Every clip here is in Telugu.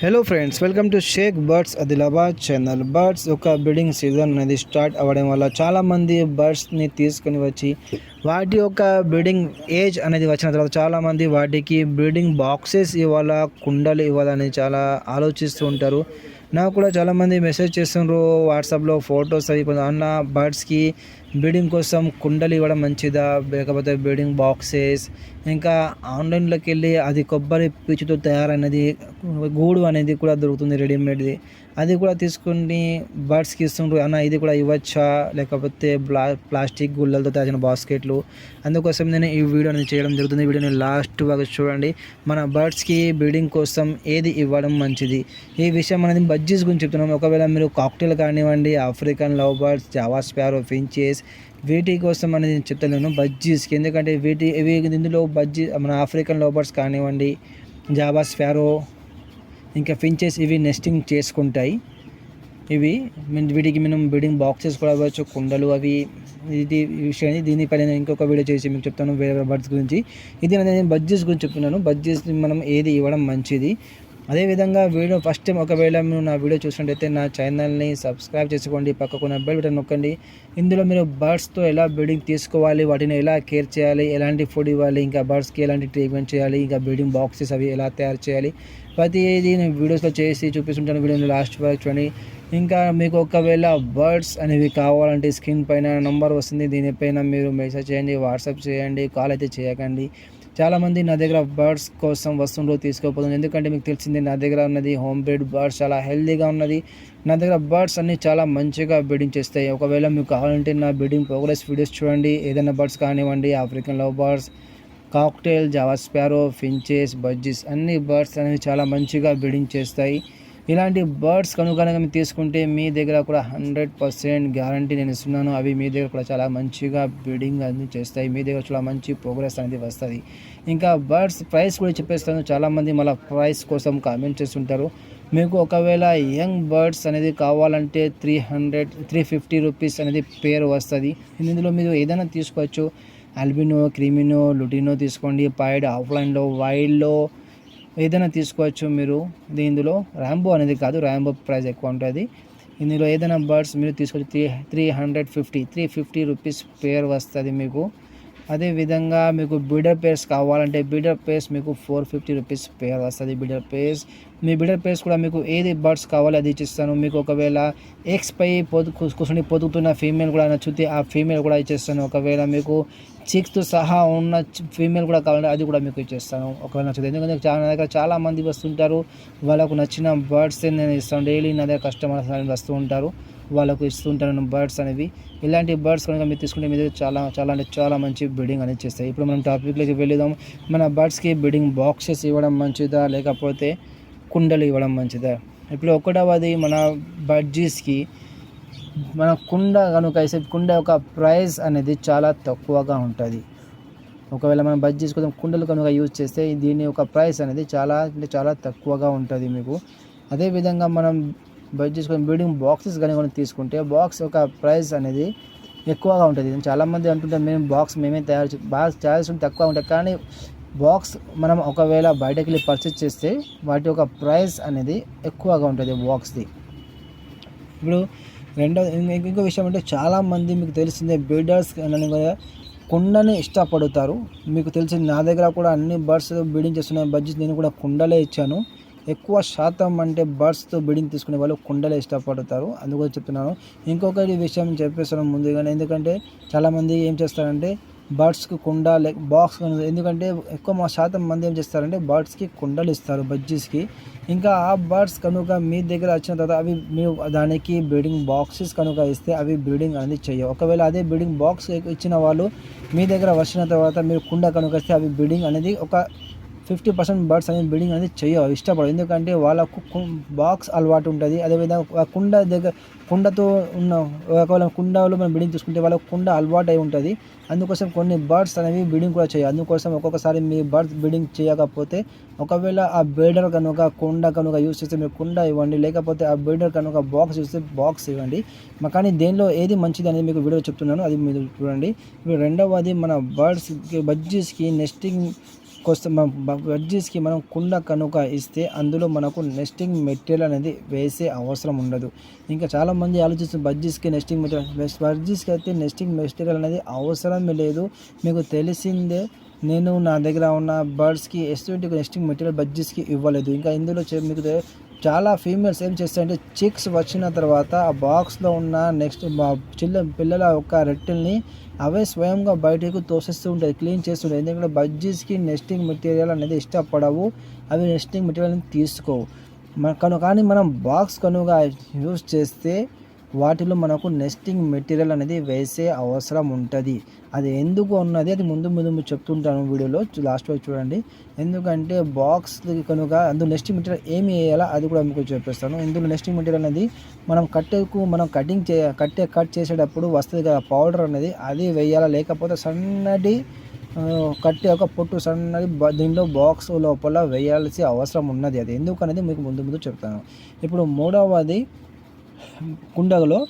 Hello friends welcome to Shaik birds Adilabad channel birds ఒక బ్రీడింగ్ సీజన్ అనేది స్టార్ట్ అవ్వడం వల్ల చాలామంది బర్డ్స్ని తీసుకొని వచ్చి వాటి యొక్క బ్రీడింగ్ ఏజ్ అనేది వచ్చిన తర్వాత చాలామంది వాటికి బ్రీడింగ్ బాక్సెస్ ఇవ్వాలా కుండలు ఇవ్వాలని చాలా ఆలోచిస్తూ ఉంటారు. నాకు కూడా చాలామంది మెసేజ్ చేస్తున్నారు వాట్సాప్లో ఫొటోస్ అవి కొంచెం అన్న బర్డ్స్కి బ్రీడింగ్ కోసం కుండలు ఇవ్వడం మంచిదా? లేకపోతే బ్రీడింగ్ బాక్సెస్ ఇంకా ఆన్లైన్లోకి వెళ్ళి అది కొబ్బరి పీచుతో తయారైనది గూడు అనేది కూడా దొరుకుతుంది రెడీమేడ్ది. అది కూడా తీసుకుని బర్డ్స్కి ఇస్తుండ్రు. అన్న ఇది కూడా ఇవ్వచ్చా? లేకపోతే ప్లా ప్లాస్టిక్ గుళ్ళలతో తయారు బాస్కెట్లు. అందుకోసం నేను ఈ వీడియో అనేది చేయడం జరుగుతుంది. వీడియోని లాస్ట్ వరకు చూడండి. మన బర్డ్స్కి బ్రీడింగ్ కోసం ఏది ఇవ్వడం మంచిది? ఈ విషయం అనేది బజ్జీస్ గురించి చెప్తున్నాం. ఒకవేళ మీరు కాక్టైల్ కానివ్వండి African love birds java sparrow finches వీటి కోసం అనేది నేను చెప్తలేను. బజ్జీస్కి ఎందుకంటే వీటి ఇవి ఇందులో బజ్జీ మన ఆఫ్రికన్ లోబర్స్ కానివ్వండి జాబా స్పారో ఇంకా ఫించెస్ ఇవి నెస్టింగ్ చేసుకుంటాయి. ఇవి వీటికి మనం బ్రీడింగ్ బాక్సెస్ కూడా ఇవ్వచ్చు కుండలు అవి ఇది విషయాన్ని దీనిపైన నేను ఇంకొక వీడియో చేసి మీకు చెప్తాను వేరే వేరే బర్డ్స్ గురించి. ఇది నేను బడ్జెస్ గురించి చెప్తున్నాను. బడ్జెస్ మనం ఏది ఇవ్వడం మంచిది? అదేవిధంగా వీడియో ఫస్ట్ టైం ఒకవేళ మీరు నా వీడియో చూసినట్టయితే నా ఛానల్ని సబ్స్క్రైబ్ చేసుకోండి పక్కకున్న బెల్ బటన్ నొక్కండి. ఇందులో మీరు బర్డ్స్తో ఎలా బ్రీడింగ్ తీసుకోవాలి వాటిని ఎలా కేర్ చేయాలి ఎలాంటి ఫుడ్ ఇవ్వాలి ఇంకా బర్డ్స్కి ఎలాంటి ట్రీట్మెంట్ చేయాలి ఇంకా బ్రీడింగ్ బాక్సెస్ అవి ఎలా తయారు చేయాలి ప్రతిదీ నేను వీడియోస్లో చేసి చూపిస్తుంటాను. వీడియోని లాస్ట్ వరకు చూడండి. ఇంకా మీకు ఒకవేళ బర్డ్స్ అనేవి కావాలంటే స్క్రీన్ పైన నంబర్ వస్తుంది దీనిపైన మీరు మెసేజ్ చేయండి వాట్సాప్ చేయండి కాల్ అయితే చేయకండి. చాలామంది నా దగ్గర బర్డ్స్ కోసం వస్తువులు తీసుకోపోతుంది ఎందుకంటే మీకు తెలిసింది నా దగ్గర ఉన్నది హోమ్ బ్రీడ్ బర్డ్స్ చాలా హెల్దీగా ఉన్నది. నా దగ్గర బర్డ్స్ అన్నీ చాలా మంచిగా బ్రీడింగ్ చేస్తాయి. ఒకవేళ మీకు కావాలంటే నా బ్రీడింగ్ ప్రోగ్రెస్ వీడియోస్ చూడండి. ఏదైనా బర్డ్స్ కానివ్వండి African love birds cockatiel java sparrow finches budgies అన్ని బర్డ్స్ అనేవి చాలా మంచిగా బ్రీడింగ్ చేస్తాయి. ఇలాంటి బర్డ్స్ కనుక మీరు తీసుకుంటే మీ దగ్గర కూడా హండ్రెడ్ పర్సెంట్ గ్యారంటీ నేను ఇస్తున్నాను. అవి మీ దగ్గర కూడా చాలా మంచిగా బ్రీడింగ్ అన్ని చేస్తాయి. మీ దగ్గర చాలా మంచి ప్రోగ్రెస్ అనేది వస్తుంది. ఇంకా బర్డ్స్ ప్రైస్ కూడా చెప్పేస్తాను. చాలామంది మళ్ళీ ప్రైస్ కోసం కామెంట్ చేస్తుంటారు. మీకు ఒకవేళ యంగ్ బర్డ్స్ అనేది కావాలంటే three hundred three fifty rupees అనేది పేరు వస్తుంది. ఇందులో మీరు ఏదైనా తీసుకోవచ్చు. అల్బినో క్రీమినో లుటినో తీసుకోండి. పైడ్ ఆఫ్లైన్లో వైల్డ్లో ఏదైనా తీసుకోవచ్చు మీరు. దీనిలో ర్యాంబో అనేది కాదు ర్యాంబో ప్రైస్ ఎక్కువ ఉంటుంది. ఇందులో ఏదైనా బర్డ్స్ మీరు తీసుకోవచ్చు three three hundred fifty three fifty rupees per వస్తుంది మీకు. అదేవిధంగా మీకు బిడర్ పేర్స్ కావాలంటే బిడర్ పేస్ మీకు ఫోర్ ఫిఫ్టీ రూపీస్ పేర్ వస్తుంది బిడర్ పేస్. మీ బిడర్ పేస్ కూడా మీకు ఏది బర్డ్స్ కావాలో అది ఇచ్చిస్తాను. మీకు ఒకవేళ ఎక్స్పై పొదు కూర్చొని పొదుగుతున్న ఫీమేల్ కూడా నచ్చితే ఆ ఫీమేల్ కూడా ఇచ్చేస్తాను. ఒకవేళ మీకు చిక్స్తో సహా ఉన్న ఫీమేల్ కూడా కావాలంటే అది కూడా మీకు ఇచ్చేస్తాను. ఒకవేళ నచ్చుతుంది ఎందుకంటే చాలా నా దగ్గర చాలామంది వస్తుంటారు. వాళ్ళకు నచ్చిన బర్డ్స్ నేను ఇస్తాను. డైలీ నా దగ్గర కస్టమర్స్ వస్తూ ఉంటారు. వాళ్ళకు ఇస్తుంటాను బర్డ్స్ అనేవి. ఇలాంటి బర్డ్స్ కనుక మీరు తీసుకుంటే మీద చాలా చాలా అంటే చాలా మంచి బిడ్డింగ్ అనేది చేస్తాయి. ఇప్పుడు మనం టాపిక్లోకి వెళ్ళిదాం. మన బర్డ్స్కి బిడ్డింగ్ బాక్సెస్ ఇవ్వడం మంచిదా? లేకపోతే కుండలు ఇవ్వడం మంచిదా? ఇప్పుడు ఒకటవది మన బడ్జీస్కి మన కుండ కనుక కుండ యొక్క ప్రైస్ అనేది చాలా తక్కువగా ఉంటుంది. ఒకవేళ మనం బజ్ చేసుకుందాం కుండలు కనుక యూజ్ చేస్తే దీని యొక్క ప్రైస్ అనేది చాలా అంటే చాలా తక్కువగా ఉంటుంది మీకు. అదేవిధంగా మనం బయట కోసం బిల్డింగ్ బాక్సెస్ కానీ కొన్ని తీసుకుంటే బాక్స్ యొక్క ప్రైస్ అనేది ఎక్కువగా ఉంటుంది. చాలామంది అంటుంటారు మేము బాక్స్ మేమే తయారు బాక్స్ తయారు చార్జెస్ తక్కువ ఉంటాయి కానీ బాక్స్ మనం ఒకవేళ బయటకు వెళ్ళి పర్చేస్ చేస్తే వాటి యొక్క ప్రైస్ అనేది ఎక్కువగా ఉంటుంది బాక్స్ది ఇప్పుడు రెండో ఇంకో విషయం అంటే చాలామంది మీకు తెలిసిందే బిల్డర్స్ అని కూడా కుండని ఇష్టపడతారు. మీకు తెలిసింది నా దగ్గర కూడా అన్ని బర్డ్స్ బిల్డింగ్ చేస్తున్నాయి బడ్జెట్ నేను కూడా కుండలే ఇచ్చాను. ఎక్కువ శాతం అంటే బర్డ్స్తో బిడింగ్ తీసుకునే వాళ్ళు కుండలే ఇష్టపడతారు. అందుకని చెప్తున్నాను. ఇంకొకటి విషయం చెప్పేస్తాను ముందుగానే. ఎందుకంటే చాలామంది ఏం చేస్తారంటే బర్డ్స్కి కుండ లేక బాక్స్ ఎందుకంటే ఎక్కువ మా శాతం మంది ఏం చేస్తారంటే బర్డ్స్కి కుండలు ఇస్తారు బజ్జీస్కి ఇంకా ఆ బర్డ్స్ కనుక మీ దగ్గర వచ్చిన తర్వాత అవి మీరు దానికి బ్రీడింగ్ బాక్సెస్ కనుక ఇస్తే అవి బ్రీడింగ్ అనేది చేయవు. ఒకవేళ అదే బ్రీడింగ్ బాక్స్ ఇచ్చిన వాళ్ళు మీ దగ్గర వచ్చిన తర్వాత మీరు కుండ కనుక ఇస్తే అవి బ్రీడింగ్ అనేది ఒక ఫిఫ్టీ పర్సెంట్ బర్డ్స్ అనేది బ్రీడింగ్ అనేది చేయవు ఇష్టపడవు. ఎందుకంటే వాళ్ళకు బాక్స్ అలవాటు ఉంటుంది. అదేవిధంగా కుండ దగ్గర కుండతో ఉన్న ఒకవేళ కుండలో మనం బ్రీడింగ్ తీసుకుంటే వాళ్ళకు కుండ అలవాటు అయి ఉంటుంది. అందుకోసం కొన్ని బర్డ్స్ అనేవి బ్రీడింగ్ కూడా చేయవు. అందుకోసం ఒక్కొక్కసారి మీ బర్డ్స్ బ్రీడింగ్ చేయకపోతే ఒకవేళ ఆ బ్రీడర్ కనుక కుండ కనుక యూస్ చేస్తే మీరు కుండ ఇవ్వండి లేకపోతే ఆ బ్రీడర్ కనుక బాక్స్ చూస్తే బాక్స్ ఇవ్వండి. కానీ దేనిలో ఏది మంచిది అనేది మీకు వీడియో చెప్తున్నాను. అది మీరు చూడండి. ఇప్పుడు రెండవది మన బర్డ్స్కి బజ్జీస్కి నెస్టింగ్ కోసం బడ్జీస్కి మనం కుండ కనుక ఇస్తే అందులో మనకు నెస్టింగ్ మెటీరియల్ అనేది వేసే అవసరం ఉండదు. ఇంకా చాలామంది ఆలోచిస్తున్న బడ్జీస్కి నెస్టింగ్ మెటీరియల్ బడ్జీస్కి అయితే నెస్టింగ్ మెటీరియల్ అనేది అవసరమే లేదు. మీకు తెలిసిందే నేను నా దగ్గర ఉన్న బర్డ్స్కి ఎస్టువంటి నెస్టింగ్ మెటీరియల్ బడ్జెస్కి ఇవ్వలేదు. ఇంకా ఇందులో మీకు చాలా ఫీమేల్స్ ఏం చేస్తాయంటే చిక్స్ వచ్చిన తర్వాత ఆ బాక్స్లో ఉన్న నెక్స్ట్ చిల్ల పిల్లల యొక్క రెట్టెల్ని అవే స్వయంగా బయటకు తోసేస్తూ ఉంటాయి క్లీన్ చేస్తుంటాయి ఎందుకంటే బడ్జీస్కి నెస్టింగ్ మెటీరియల్ అనేది ఇష్టపడవు అవి నెస్టింగ్ మెటీరియల్ని తీసుకోవు. మన కను కానీ మనం బాక్స్ కనుక యూస్ చేస్తే వాటిలో మనకు నెస్టింగ్ మెటీరియల్ అనేది వేసే అవసరం ఉంటుంది. అది ఎందుకు ఉన్నది అది ముందు ముందు చెప్తుంటాను వీడియోలో. లాస్ట్ వరకు చూడండి. ఎందుకంటే బాక్స్ కనుక అందులో నెస్టింగ్ మెటీరియల్ ఏమి వేయాలో అది కూడా మీకు చెప్పేస్తాను. ఇందులో నెస్టింగ్ మెటీరియల్ అనేది మనం కట్టెకు మనం కటింగ్ చే కట్టే కట్ చేసేటప్పుడు వస్తుంది కదా పౌడర్ అనేది అది వేయాలా లేకపోతే సన్నటి కట్టే ఒక పొట్టు సన్నది దీంట్లో బాక్స్ లోపల వేయాల్సి అవసరం ఉన్నది. అది ఎందుకు అనేది మీకు ముందు ముందు చెప్తాను. ఇప్పుడు మూడవది కుండలో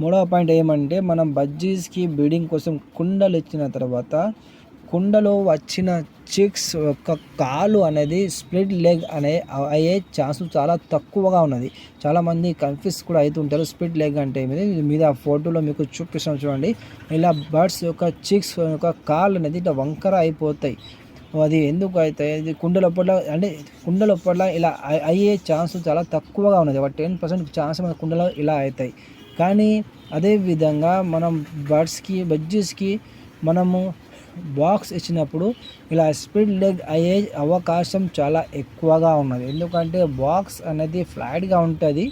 మూడవ పాయింట్ ఏమంటే మనం బజ్జీస్కి బ్రీడింగ్ కోసం కుండలు ఇచ్చిన తర్వాత కుండలో వచ్చిన చిక్స్ యొక్క కాలు అనేది స్ప్లిట్ లెగ్ అనే అయ్యే ఛాన్స్ చాలా తక్కువగా ఉన్నది. చాలామంది కన్ఫ్యూజ్ కూడా అవుతుంటారు స్ప్లిట్ లెగ్ అంటే ఏమిటి? మీద మీద ఫోటోలో మీకు చూపిస్తాం చూడండి. ఇలా బర్డ్స్ యొక్క చిక్స్ యొక్క కాళ్ళు అనేది ఇట్లా వంకర అయిపోతాయి. అది ఎందుకు అవుతాయి ఇది కుండలప్పట్లో అంటే కుండ ఇలా అయ్యే ఛాన్స్ చాలా తక్కువగా ఉన్నది. ఒక టెన్ పర్సెంట్ ఛాన్స్ మన కుండలో ఇలా అవుతాయి. కానీ అదే విధంగా మనం బర్డ్స్కి బజ్జీస్కి మనము బాక్స్ ఇచ్చినప్పుడు ఇలా స్పీడ్ లెగ్ అయ్యే అవకాశం చాలా ఎక్కువగా ఉన్నది. ఎందుకంటే బాక్స్ అనేది ఫ్లాట్గా ఉంటుంది.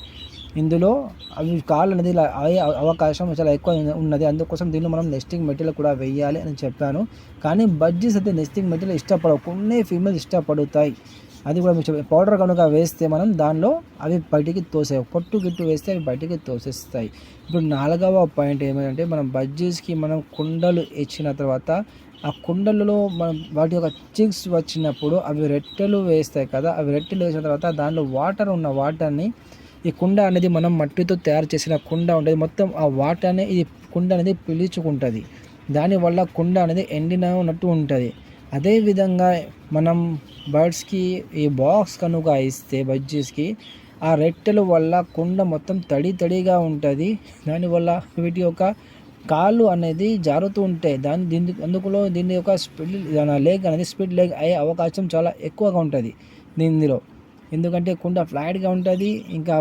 ఇందులో అవి కాళ్ళు అనేది అయ్యే అవకాశం చాలా ఎక్కువ ఉన్నది. అందుకోసం దీనిలో మనం నెస్టింగ్ మెటీరియల్ కూడా వేయాలి అని చెప్పాను. కానీ బడ్జీస్ అయితే నెస్టింగ్ మెటీరియల్ ఇష్టపడవు. కొన్ని ఫీమేల్స్ ఇష్టపడతాయి. అది కూడా మీకు పౌడర్ కనుక వేస్తే మనం దానిలో అవి బయటికి తోసే పొట్టు గిట్టు వేస్తే అవి బయటికి తోసేస్తాయి. ఇప్పుడు నాలుగవ పాయింట్ ఏమంటే మనం బజ్జీస్కి మనం కుండలు ఇచ్చిన తర్వాత ఆ కుండలలో మనం వాటి యొక్క చిక్స్ వచ్చినప్పుడు అవి రెట్టెలు వేస్తాయి కదా అవి రెట్టెలు వేసిన తర్వాత దానిలో వాటర్ ఉన్న వాటర్ని ఈ కుండ అనేది మనం మట్టితో తయారు చేసిన కుండ ఉంటుంది మొత్తం ఆ వాటర్ని ఈ కుండ అనేది పీల్చుకుంటుంది. దానివల్ల కుండ అనేది ఎండిన ఉన్నట్టు ఉంటుంది. అదేవిధంగా మనం బర్డ్స్కి ఈ బాక్స్ కనుక ఇస్తే బజ్జీస్కి ఆ రెట్టెల వల్ల కుండ మొత్తం తడి తడిగా ఉంటుంది. దానివల్ల వీటి యొక్క కాళ్ళు అనేది జారుతూ ఉంటాయి. దాని దీని అందుకులో దీని యొక్క స్పీడ్ లేగ్ అనేది స్పీడ్ లేగ్ అయ్యే అవకాశం చాలా ఎక్కువగా ఉంటుంది. దీనిలో ఎందుకంటే కుండ ఫ్లాట్గా ఉంటుంది ఇంకా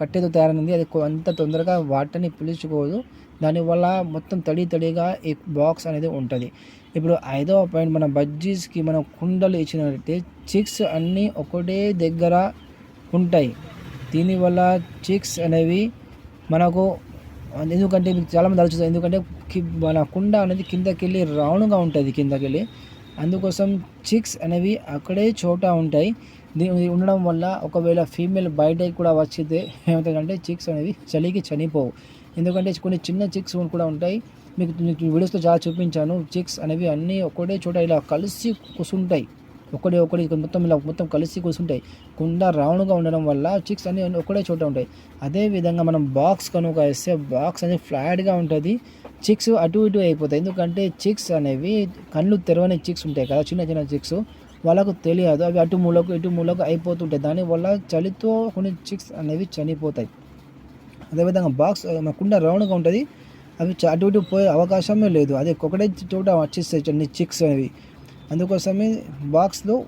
కట్టెతో తయారైంది అది అంత తొందరగా వాటర్ని పిలుచుకోదు. దానివల్ల మొత్తం తడి తడిగా ఈ బాక్స్ అనేది ఉంటుంది. ఇప్పుడు ఐదవ పాయింట్ మన బజ్జీస్కి మనం కుండలు ఇచ్చినట్టే చిక్స్ అన్నీ ఒకటే దగ్గర ఉంటాయి. దీనివల్ల చిక్స్ అనేవి మనకు ఎందుకంటే మీకు చాలామంది అలచుతుంది ఎందుకంటే మన కుండ అనేది కిందకి వెళ్ళి రౌండ్గా ఉంటుంది కిందకి వెళ్ళి అందుకోసం చిక్స్ అనేవి అక్కడే చోట ఉంటాయి. దీని ఉండడం వల్ల ఒకవేళ ఫీమేల్ బయటకి కూడా వచ్చితే ఏమవుతుందంటే చిక్స్ అనేవి చలికి చనిపోవు. ఎందుకంటే కొన్ని చిన్న చిక్స్ కూడా ఉంటాయి. మీకు వీడియోస్లో చాలా చూపించాను. చిక్స్ అనేవి అన్నీ ఒకటే చోట ఇలా కలిసి కూర్చుంటాయి ఒకటి ఒకటి మొత్తం ఇలా మొత్తం కలిసి కూర్చుంటాయి కుండ రౌండ్గా ఉండడం వల్ల చిక్స్ అన్ని ఒకటే చోట ఉంటాయి. అదే విధంగా మనం బాక్స్ కనుక వేస్తే బాక్స్ అనేది ఫ్లాట్గా ఉంటుంది. చిక్స్ అటు ఇటు అయిపోతాయి. ఎందుకంటే చిక్స్ అనేవి కళ్ళు తెరవని చిక్స్ ఉంటాయి కదా చిన్న చిన్న చిక్స్. వాళ్ళకు తెలియదు. అవి అటు మూలకు ఇటు మూలకు అయిపోతుంటాయి. దానివల్ల చలితో కొన్ని చిక్స్ అనేవి చనిపోతాయి. అదేవిధంగా బాక్స్ మన కుండ రౌండ్గా ఉంటుంది. అవి చ- అటు ఇటు పోయే అవకాశమే లేదు. అది ఒకటే చోట వచ్చేస్తాయి చిన్న చిక్స్ అనేవి. అందుకోసమే బాక్స్లో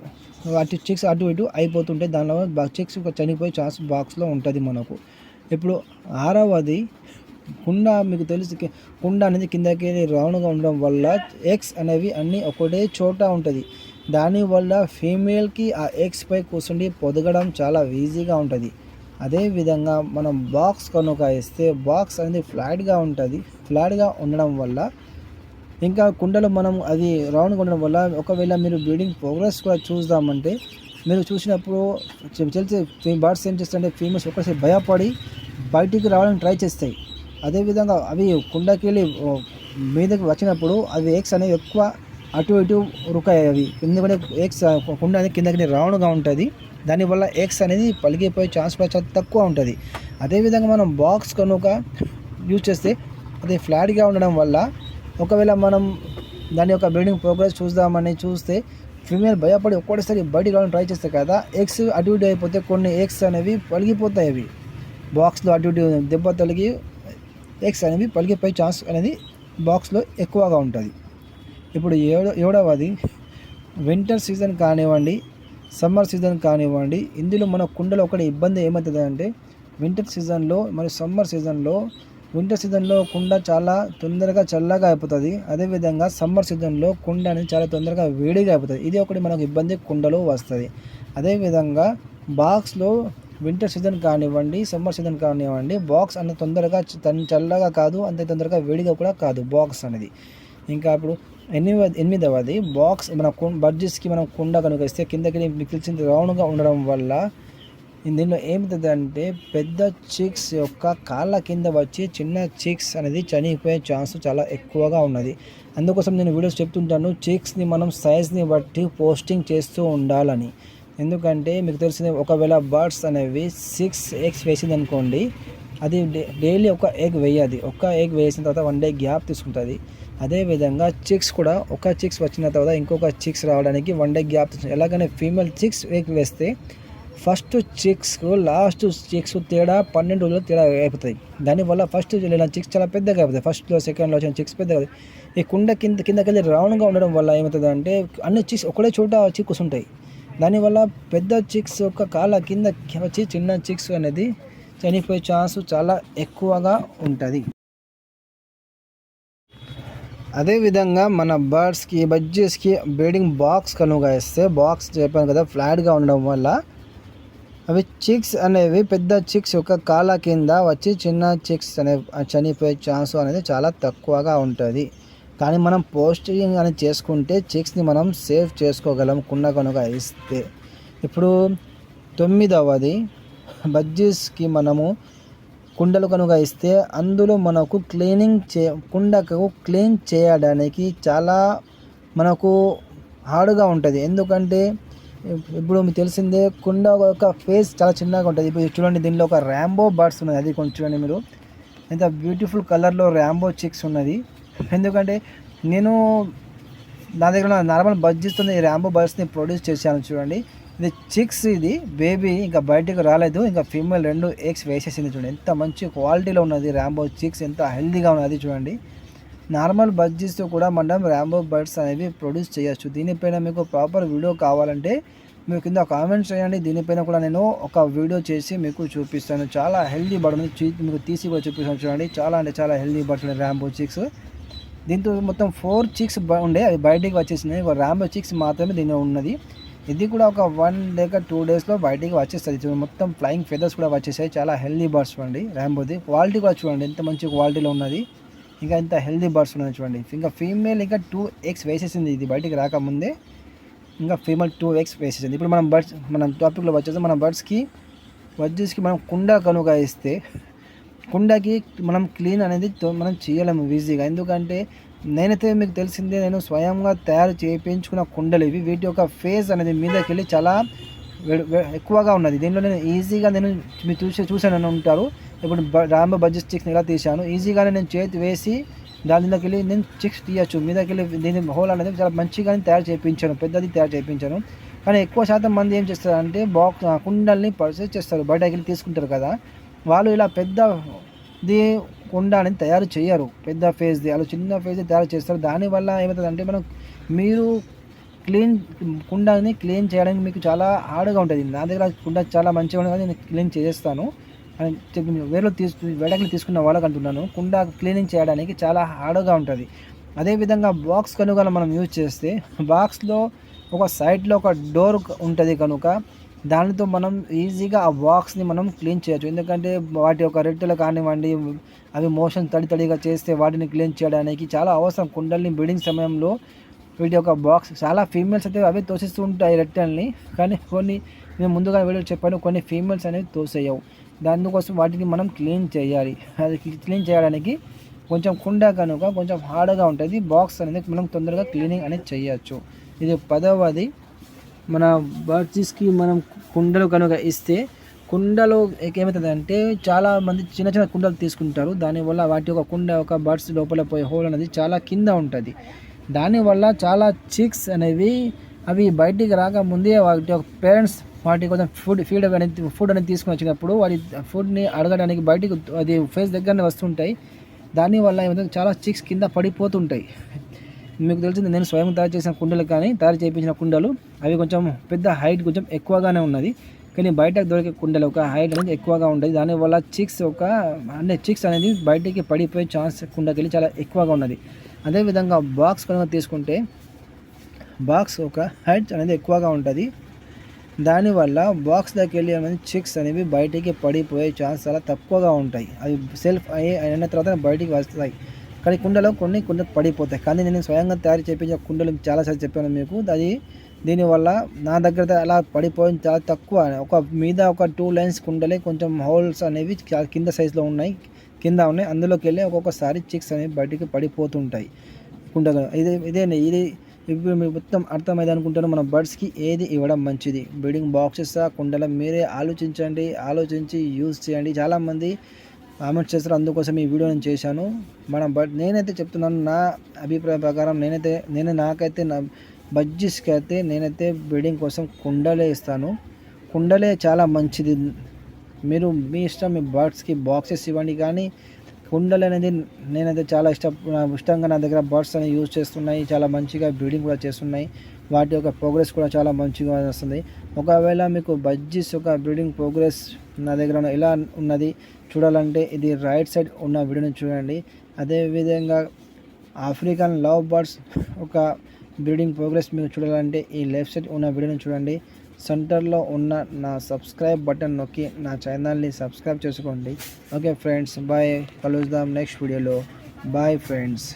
అటు చిక్స్ అటు ఇటు అయిపోతుంటాయి. దానిలో చిక్స్ చనిపోయే ఛాన్స్ బాక్స్లో ఉంటుంది మనకు. ఇప్పుడు ఆరవది కుండ మీకు తెలుసు కుండ అనేది కిందకి రౌండ్గా ఉండడం వల్ల ఎగ్స్ అనేవి అన్నీ ఒకటే చోట ఉంటుంది. దానివల్ల ఫీమేల్కి ఆ ఎగ్స్ పై కూర్చుండి పొదగడం చాలా ఈజీగా ఉంటుంది. అదేవిధంగా మనం బాక్స్ కనుక ఇస్తే బాక్స్ అనేది ఫ్లాట్గా ఉంటుంది. ఫ్లాట్గా ఉండడం వల్ల ఇంకా కుండలు మనం అది రౌండ్గా ఉండడం వల్ల ఒకవేళ మీరు బ్రీడింగ్ ప్రోగ్రెస్ కూడా చూద్దామంటే మీరు చూసినప్పుడు తెలిసి బర్డ్స్ ఏం చేస్తాయంటే ఫీమేల్స్ ఒకసారి భయపడి బయటికి రావడానికి ట్రై చేస్తాయి. అదేవిధంగా అవి కుండకి వెళ్ళి మీదకి వచ్చినప్పుడు అవి ఎగ్స్ అనేవి ఎక్కువ అటు ఇటు ఉరుకాయి అవి. ఎందుకంటే ఎగ్స్ కుండ అనేది కిందకి రౌండ్గా ఉంటుంది. దానివల్ల ఎగ్స్ అనేది పలిగిపోయే ఛాన్స్ కూడా చాలా తక్కువ ఉంటుంది. అదేవిధంగా మనం బాక్స్ కనుక యూజ్ చేస్తే అది ఫ్లాట్గా ఉండడం వల్ల ఒకవేళ మనం దాని యొక్క బ్రీడింగ్ ప్రోగ్రెస్ చూద్దామని చూస్తే ఫీమేల్ భయపడి ఒక్కటేసారి బయటికి రావడం ట్రై చేస్తే కదా ఎగ్స్ అటు ఇటు అయిపోతే కొన్ని ఎగ్స్ అనేవి పలిగిపోతాయి అవి. బాక్స్లో అటు ఇటు దెబ్బ తొలగి ఎగ్స్ అనేవి పలిగిపోయే ఛాన్స్ అనేది బాక్స్లో ఎక్కువగా ఉంటుంది. ఇప్పుడు ఏడో ఏడవది. వింటర్ సీజన్ కానివ్వండి సమ్మర్ సీజన్ కానివ్వండి ఇందులో మన కుండలో ఒకటి ఇబ్బంది ఏమవుతుంది అంటే వింటర్ సీజన్లో మరియు సమ్మర్ సీజన్లో వింటర్ సీజన్లో కుండ చాలా తొందరగా చల్లగా అయిపోతుంది. అదేవిధంగా సమ్మర్ సీజన్లో కుండ అనేది చాలా తొందరగా వేడిగా అయిపోతుంది. ఇది ఒకటి మనకు ఇబ్బంది కుండలో వస్తుంది. అదేవిధంగా బాక్స్లో వింటర్ సీజన్ కానివ్వండి సమ్మర్ సీజన్ కానివ్వండి బాక్స్ అంత తొందరగా చల్లగా కాదు అంతే తొందరగా వేడిగా కూడా కాదు బాక్స్ అనేది. ఇంకా ఇప్పుడు ఎనిమిది ఎనిమిదవది బాక్స్ మన బడ్జెట్స్కి మనం కుండ కనుక ఇస్తే కిందకి మీకు తెలిసింది రౌండ్గా ఉండడం వల్ల దీనిలో ఏమిటంటే అంటే పెద్ద చిక్స్ యొక్క కాళ్ళ కింద వచ్చి చిన్న చిక్స్ అనేది చనిపోయే ఛాన్స్ చాలా ఎక్కువగా ఉన్నది. అందుకోసం నేను వీడియోస్ చెప్తుంటాను చిక్స్ని మనం సైజ్ని బట్టి పోస్టింగ్ చేస్తూ ఉండాలని. ఎందుకంటే మీకు తెలిసింది ఒకవేళ బర్డ్స్ అనేవి సిక్స్ ఎగ్స్ వేసింది అనుకోండి అది డైలీ ఒక ఎగ్ వేయాలి. ఒక ఎగ్ వేసిన తర్వాత వన్ డే గ్యాప్ తీసుకుంటుంది. అదేవిధంగా చిక్స్ కూడా ఒక చిక్స్ వచ్చిన తర్వాత ఇంకొక చిక్స్ రావడానికి వన్ డే గ్యాప్ తీసుకుంటుంది. ఎలాగనే ఫీమేల్ చిక్స్ ఎగ్ వేస్తే ఫస్ట్ చిక్స్కు లాస్ట్ చిక్స్ తేడా పన్నెండు రోజులు తేడా అయిపోతాయి దానివల్ల ఫస్ట్ చిక్స్ చాలా పెద్దగా అయిపోతాయి ఫస్ట్లో సెకండ్లో వచ్చిన చిక్స్ పెద్దగా ఈ కుండ కింద కిందకెళ్ళి రౌండ్గా ఉండడం వల్ల ఏమవుతుంది అంటే అన్ని చిక్స్ ఒకటే చోట చిక్స్ ఉంటాయి దానివల్ల పెద్ద చిక్స్ యొక్క కాళ్ళ కింద వచ్చి చిన్న చిక్స్ అనేది చనిపోయే ఛాన్స్ చాలా ఎక్కువగా ఉంటుంది. అదేవిధంగా మన బర్డ్స్కి బడ్జెస్కి బ్రీడింగ్ బాక్స్ కనుక ఇస్తే బాక్స్ చెప్పాను కదా ఫ్లాట్గా ఉండడం వల్ల అవి చిక్స్ అనేవి పెద్ద చిక్స్ యొక్క కాళ్ళ కింద వచ్చి చిన్న చిక్స్ అనే చనిపోయే ఛాన్స్ అనేది చాలా తక్కువగా ఉంటుంది. కానీ మనం పోస్టింగ్ అని చేసుకుంటే చిక్స్ని మనం సేవ్ చేసుకోగలం కుండ కనుక ఇస్తే. ఇప్పుడు తొమ్మిదవది. బజ్జీస్కి మనము కుండలు కనుక ఇస్తే అందులో మనకు క్లీనింగ్ చే కుండకు క్లీన్ చేయడానికి చాలా మనకు హార్డ్గా ఉంటుంది. ఎందుకంటే ఇప్పుడు మీకు తెలిసిందే కుండ ఒక ఫేస్ చాలా చిన్నగా ఉంటుంది. ఇప్పుడు చూడండి దీనిలో ఒక ర్యాంబో బర్డ్స్ ఉన్నది. అది కొంచెం చూడండి మీరు. ఎంత బ్యూటిఫుల్ కలర్లో ర్యాంబో చిక్స్ ఉన్నది. ఎందుకంటే నేను నా దగ్గర నార్మల్ బడ్జెట్తో ఈ ర్యాంబో బర్డ్స్ని ప్రొడ్యూస్ చేశాను చూడండి. ఇది చిక్స్ ఇది బేబీ ఇంకా బయటకు రాలేదు. ఇంకా ఫీమేల్ రెండు ఎగ్స్ వేసేసింది చూడండి. ఎంత మంచి క్వాలిటీలో ఉన్నది ర్యాంబో చిక్స్ ఎంత హెల్దీగా ఉన్నది చూడండి. నార్మల్ బడ్జెట్స్తో కూడా మనం ర్యాంబో బర్డ్స్ అనేవి ప్రొడ్యూస్ చేయొచ్చు. దీనిపైన మీకు ప్రాపర్ వీడియో కావాలంటే మీరు కింద కామెంట్స్ చేయండి. దీనిపైన కూడా నేను ఒక వీడియో చేసి మీకు చూపిస్తాను. చాలా హెల్దీ బర్డ్ మీకు తీసి కూడా చూపిస్తాను చూడండి. చాలా అంటే చాలా హెల్దీ బర్డ్స్ ఉన్నాయి ర్యాంబో చిక్స్ దీంతో మొత్తం ఫోర్ చిక్స్ ఉండే అది బయటికి వచ్చేసినాయి. ర్యాంబో చిక్స్ మాత్రమే దీనిలో ఉన్నది. ఇది కూడా ఒక వన్ లేక టూ డేస్లో బయటికి వచ్చేస్తుంది. మొత్తం ఫ్లయింగ్ ఫెదర్స్ కూడా వచ్చేసాయి. చాలా హెల్దీ బర్డ్స్ చూడండి ర్యాంబోది క్వాలిటీ కూడా చూడండి ఎంత మంచి క్వాలిటీలో ఉన్నది. ఇంకా ఇంత హెల్దీ బర్డ్స్ ఉన్నాయి చూడండి. ఇంకా ఫీమేల్ ఇంకా టూ ఎగ్స్ వేసేసింది ఇది బయటికి రాకముందే. ఇంకా ఫీమేల్ టూ ఎగ్స్ వేసేసింది. ఇప్పుడు మనం బర్డ్స్ మనం టాపిక్లో వచ్చేసి మన బర్డ్స్కి వర్జెస్కి మనం కుండ కనుక ఇస్తే కుండకి మనం క్లీన్ అనేది మనం చేయలేము ఈజీగా ఎందుకంటే నేనైతే మీకు తెలిసిందే నేను స్వయంగా తయారు చేయించుకున్న కుండలు ఇవి. వీటి యొక్క ఫేస్ అనేది మీదకి వెళ్ళి చాలా ఎక్కువగా ఉన్నది. దీనిలో నేను ఈజీగా నేను మీరు చూసి చూసాను ఉంటారు ఇప్పుడు రాంబో బడ్జెట్ చిక్స్ని ఎలా తీశాను? ఈజీగానే నేను చేతి వేసి దాని మీదకి వెళ్ళి నేను చిక్స్ తీయచ్చు. మీదకి వెళ్ళి దీని హోల్ అనేది చాలా మంచిగా తయారు చేయించాను. పెద్దది తయారు చేయించాను. కానీ ఎక్కువ శాతం మంది ఏం చేస్తారంటే బాక్స్ కుండల్ని పర్చేస్ చేస్తారు బయటకి వెళ్ళి తీసుకుంటారు కదా. వాళ్ళు ఇలా పెద్ద ది అనేది తయారు చేయరు. పెద్ద ఫేజ్ది వాళ్ళు చిన్న ఫేజ్ తయారు చేస్తారు. దానివల్ల ఏమవుతుంది మనం మీరు క్లీన్ కుండాని క్లీన్ చేయడానికి మీకు చాలా హార్డ్గా ఉంటుంది. నా దగ్గర కుండ చాలా మంచిగా ఉంటుంది. నేను క్లీన్ చేస్తాను అని చెప్పి వేరే తీసుకు వేడకలు తీసుకున్న వాళ్ళకి అంటున్నాను. కుండ క్లీనింగ్ చేయడానికి చాలా హార్డ్గా ఉంటుంది. అదేవిధంగా బాక్స్ కనుక మనం యూజ్ చేస్తే బాక్స్లో ఒక సైడ్లో ఒక డోర్ ఉంటుంది కనుక దానితో మనం ఈజీగా ఆ బాక్స్ని మనం క్లీన్ చేయొచ్చు. ఎందుకంటే వాటి యొక్క రెట్టెలు కానివ్వండి అవి మోషన్ తడి తడిగా చేస్తే వాటిని క్లీన్ చేయడానికి చాలా అవసరం. కుండల్ని బిల్డింగ్ సమయంలో వీటి యొక్క బాక్స్ చాలా ఫీమేల్స్ అయితే అవి తోసిస్తూ ఉంటాయి రెట్టెల్ని. కానీ కొన్ని నేను ముందుగా వీడియో చెప్పాను కొన్ని ఫీమేల్స్ అనేవి తోసేయవు. దానికోసం వాటిని మనం క్లీన్ చేయాలి. అది క్లీన్ చేయడానికి కొంచెం కుండ కనుక కొంచెం హార్డ్గా ఉంటుంది. బాక్స్ అనేది మనం తొందరగా క్లీనింగ్ అనేది చేయొచ్చు. ఇది పదవది. మన బర్డ్స్కి మనం కుండలు కనుక ఇస్తే కుండలో ఏమవుతుంది అంటే చాలా మంది చిన్న చిన్న కుండలు తీసుకుంటారు. దానివల్ల వాటి యొక్క కుండ ఒక బర్డ్స్ లోపల పోయే హోల్ అనేది చాలా కింద ఉంటుంది. దానివల్ల చాలా చిక్స్ అనేవి అవి బయటికి రాకముందే వాటి యొక్క పేరెంట్స్ వాటి కొంచెం ఫుడ్ ఫీడ్ అనేది ఫుడ్ అనేది తీసుకొని వచ్చినప్పుడు వాటి ఫుడ్ని అడగడానికి బయటికి అది ఫేస్ దగ్గరనే వస్తుంటాయి. దానివల్ల ఏమైతే చాలా చిక్స్ కింద పడిపోతుంటాయి. మీకు తెలిసింది నేను స్వయం తయారు చేసిన కుండలు కానీ తయారు చేయించిన కుండలు అవి కొంచెం పెద్ద హైట్ కొంచెం ఎక్కువగానే ఉన్నది. కానీ బయటకు దొరికే కుండలు ఒక హైట్ అనేది ఎక్కువగా ఉంటుంది దానివల్ల చిక్స్ ఒక అంటే చిక్స్ అనేది బయటికి పడిపోయే ఛాన్స్ కుండకెళ్ళి చాలా ఎక్కువగా ఉన్నది. అదేవిధంగా బాక్స్ కనుక తీసుకుంటే బాక్స్ ఒక హైట్ అనేది ఎక్కువగా ఉంటుంది. దానివల్ల బాక్స్ దగ్గరికి వెళ్ళి అనేది చిక్స్ అనేవి బయటికి పడిపోయే ఛాన్స్ చాలా తక్కువగా ఉంటాయి. అవి సెల్ఫ్ అయ్యి అయిన తర్వాత బయటికి వస్తాయి. కానీ కుండలో కొన్ని కుండ పడిపోతాయి. కానీ నేను స్వయంగా తయారు చేయించిన కుండలు చాలాసార్లు చెప్పాను మీకు. అది దీనివల్ల నా దగ్గర అలా పడిపోయింది చాలా తక్కువ. ఒక మీద ఒక టూ లైన్స్ కుండలే కొంచెం హోల్స్ అనేవి చాలా కింద సైజులో ఉన్నాయి. కింద ఉన్నాయి. అందులోకి వెళ్ళి ఒక్కొక్కసారి చిక్స్ అనేవి బయటికి పడిపోతుంటాయి. కుండలు. ఇదే ఇదే ఇది ఇప్పుడు మీరు మొత్తం అర్థమైంది అనుకుంటాను. మన బర్డ్స్కి ఏది ఇవ్వడం మంచిది? బ్రీడింగ్ బాక్సెస్ కుండల మీరే ఆలోచించండి. ఆలోచించి యూజ్ చేయండి. చాలామంది కామెంట్స్ చేస్తారు. అందుకోసం ఈ వీడియో నేను చేశాను. మనం బట్ నేనైతే చెప్తున్నాను నా అభిప్రాయం ప్రకారం నేనైతే నేను నాకైతే నా బజ్జీస్కి అయితే నేనైతే బ్రీడింగ్ కోసం కుండలే ఇస్తాను. కుండలే చాలా మంచిది. మీరు మీ ఇష్టం మీ బర్డ్స్కి బాక్సెస్ ఇవ్వండి. కానీ కుండలు అనేది నేనైతే చాలా ఇష్ట ఇష్టంగా నా దగ్గర బర్డ్స్ అనేవి యూజ్ చేస్తున్నాయి. చాలా మంచిగా బ్రీడింగ్ కూడా చేస్తున్నాయి. వాటి యొక్క ప్రోగ్రెస్ కూడా చాలా మంచిగా వస్తుంది. ఒకవేళ మీకు బజ్జీస్ యొక్క బ్రీడింగ్ ప్రోగ్రెస్ నా దగ్గర ఎలా ఉన్నది చూడాలంటే ఇది రైట్ సైడ్ ఉన్న వీడియోని చూడండి. అదేవిధంగా ఆఫ్రికన్ లవ్ బర్డ్స్ ఒక బ్రీడింగ్ ప్రోగ్రెస్ మీరు చూడాలంటే ఈ లెఫ్ట్ సైడ్ ఉన్న వీడియోని చూడండి. సెంటర్లో ఉన్న నా సబ్స్క్రైబ్ బటన్ నొక్కి నా ఛానల్ని సబ్స్క్రైబ్ చేసుకోండి. ఓకే ఫ్రెండ్స్ బాయ్ కలుద్దాం నెక్స్ట్ వీడియోలో బాయ్ ఫ్రెండ్స్